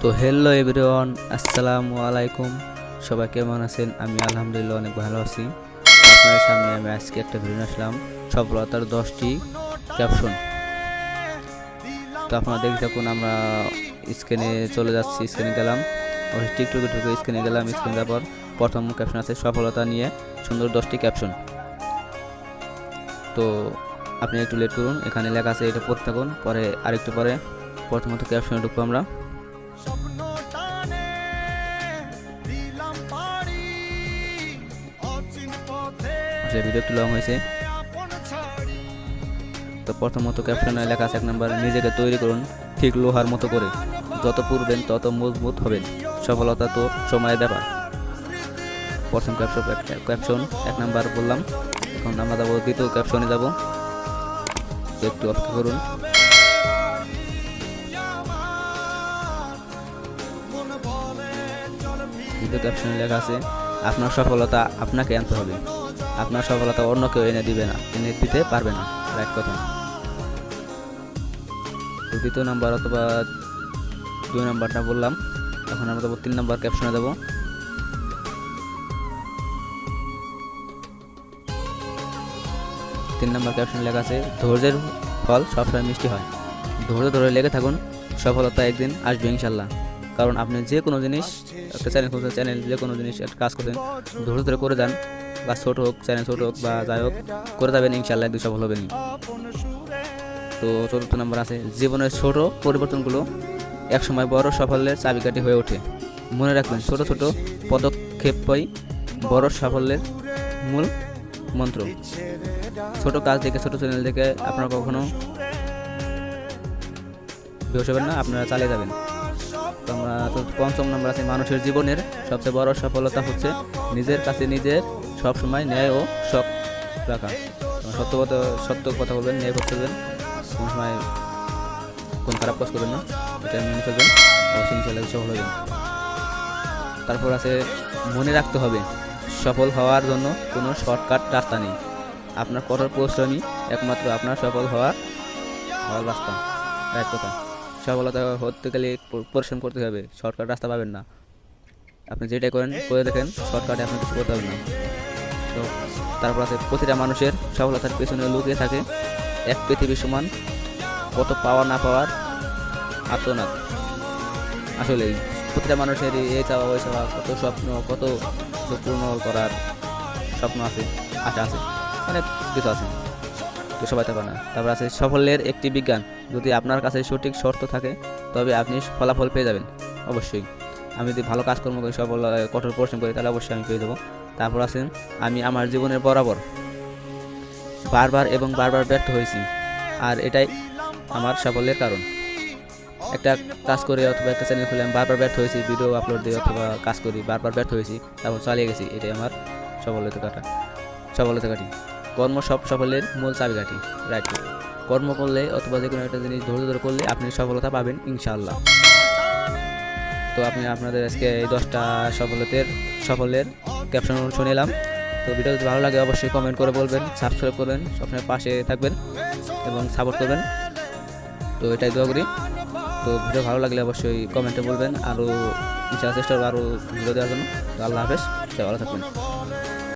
তো hello everyone আসসালামু আলাইকুম। সবাই কেমন আছেন? আমি আলহামদুলিল্লাহ অনেক ভালো আছি। আপনাদের সামনে আমি আজকে একটা ভিডিও আসলাম। সফলতার দশটি ক্যাপশন তো আপনারা দেখতে থাকুন, আমরা স্ক্রিনে চলে যাচ্ছি স্ক্রিনে গেলাম। টিকটকে ঢুকে স্ক্রিনে গেলাম স্ক্রিনে যাওয়ার পর প্রথম ক্যাপশন আছে, সফলতা নিয়ে সুন্দর দশটি ক্যাপশন তো আপনি একটু লেট করুন, এখানে লেখা আছে এটা পড়তে থাকুন, পরে আরেকটু পরে প্রথমত ক্যাপশনে ঢুকবো আমরা। আসলে ভিডিও একটু লং হয়েছে। তো প্রথমত ক্যাপশনে লেখা আছে এক নাম্বার নিজেকে তৈরি করুন ঠিক লোহার মতো করে। যত পূর্বেন তত মজবুত হবেন। সফলতা তো সময়ের ব্যাপার। প্রথম ক্যাপশন ক্যাপশন এক নাম্বার বললাম। এখন আমরা যাব, দ্বিতীয় ক্যাপশনে যাব। একটু অপেক্ষা করুন। দ্বিতীয় ক্যাপশনে লেখা আছে, আপনার সফলতা আপনাকে আনতে হবে। আপনার সফলতা অন্য কেউ এনে দিবে না, এনে দিতে পারবে না। রাইট কথা দ্বিতীয় নাম্বার অথবা দুই নাম্বারটা বললাম, এখন আমরা যাব তিন নাম্বার ক্যাপশনে দেবো। তিন নাম্বার ক্যাপশনে লেখা আছে, ধৈর্যের ফল সবসময় মিষ্টি হয়। ধৈর্য ধরে লেগে থাকুন, সফলতা একদিন আসবে ইনশাল্লাহ। কারণ আপনি যে কোনো জিনিস একটা চ্যানেল খুলছেন চ্যানেল যে কোনো জিনিস একটা কাজ করছেন ধৈর্য ধরে করে যান, বা ছোট হোক চ্যানেল ছোট হোক, বা যাই হোক, করে যাবেন ইনশাল্লাহ একদিন সফল হবেন তো চতুর্থ নম্বর আছে, জীবনের ছোট পরিবর্তনগুলো একসময় বড় সাফল্যের চাবিকাঠি হয়ে ওঠে। মনে রাখবেন, ছোট ছোট পদক্ষেপই বড় সাফল্যের মূল মন্ত্র। ছোট কাজ দেখে, ছোট চ্যানেল দেখে আপনারা কখনো বেহস হবেন না, আপনারা চালিয়ে যাবেন। তো আমরা তো পঞ্চম নম্বর আছে মানুষের জীবনের সবচেয়ে বড় সফলতা হচ্ছে নিজের কাছে নিজের সবসময় ন্যায় ও সৎ রাখা। সত্য কথা সত্য কথা বলবেন, ন্যায় করতে করবেন কোনো সময় কোন খারাপ কাজ করবেন না, এটা মেনে চলবেন, অবশ্যই ইনশাল্লাহ সফল হবেন। তারপর আছে মনে রাখতে হবে, সফল হওয়ার জন্য কোনো শর্টকাট রাস্তা নেই। আপনার কঠোর পরিশ্রমই একমাত্র আপনার সফল হওয়ার হওয়ার রাস্তা। এক কথা। সফলতা হতে গেলে পরিশ্রম করতে হবে। শর্টকাট রাস্তা পাবেন না। আপনি যেটাই করেন করে দেখেন শর্টকাটে আপনি কিছু করতে পারবেন না। তো তারপর আছে প্রতিটা মানুষের সফলতার পেছনে লুকিয়ে থাকে। এক পৃথিবী সমান কত পাওয়া না পাওয়ার আত্মনাদ আসলেই প্রতিটা মানুষের এই চাওয়া ওই চাওয়া কত স্বপ্ন কত পূর্ণ করার স্বপ্ন আছে আশা আছে অনেক কিছু আছে। সবাই তা পারে না। তারপর আছে সাফল্যের একটি বিজ্ঞান। যদি আপনার কাছে সঠিক শর্ত থাকে, তবে আপনি ফলাফল পেয়ে যাবেন। অবশ্যই। আমি যদি ভালো কাজকর্ম করি, সফল কঠোর পরিশ্রম করি, তাহলে অবশ্যই আমি পেয়ে যাব। তারপর আছেন, আমি আমার জীবনের বরাবর। বারবার এবং বারবার ব্যর্থ হয়েছি। আর এটাই আমার সাফল্যের কারণ। একটা কাজ করে অথবা একটা চ্যানেল খুলে আমি বারবার ব্যর্থ হয়েছি ভিডিও আপলোড দিই অথবা কাজ করি, বারবার ব্যর্থ হয়েছি, তারপর চালিয়ে গেছি, এটাই আমার সফলতা কাটা। সফলতা কাটি কর্ম সব সফলের মূল চাবিকাঠি। রাইট কর্ম করলে অথবা যে কোনো একটা জিনিস ধৈর্য ধরে করলে আপনি সফলতা পাবেন, ইনশাআল্লাহ। তো আপনি আপনাদের আজকে এই দশটা সফলতের, সফলের ক্যাপশন শুনে এলাম তো ভিডিও যদি ভালো লাগে অবশ্যই কমেন্ট করে বলবেন সাবস্ক্রাইব করবেন, সবসময় পাশে থাকবেন এবং সাপোর্ট করবেন। তো এটাই দোয়া করি। তো ভিডিও ভালো লাগলে অবশ্যই কমেন্টে বলবেন। আরও ইচ্ছা চেষ্টা আরও ভিডিও দেওয়ার জন্য। তো আল্লাহ হাফেজ। ভালো থাকবেন।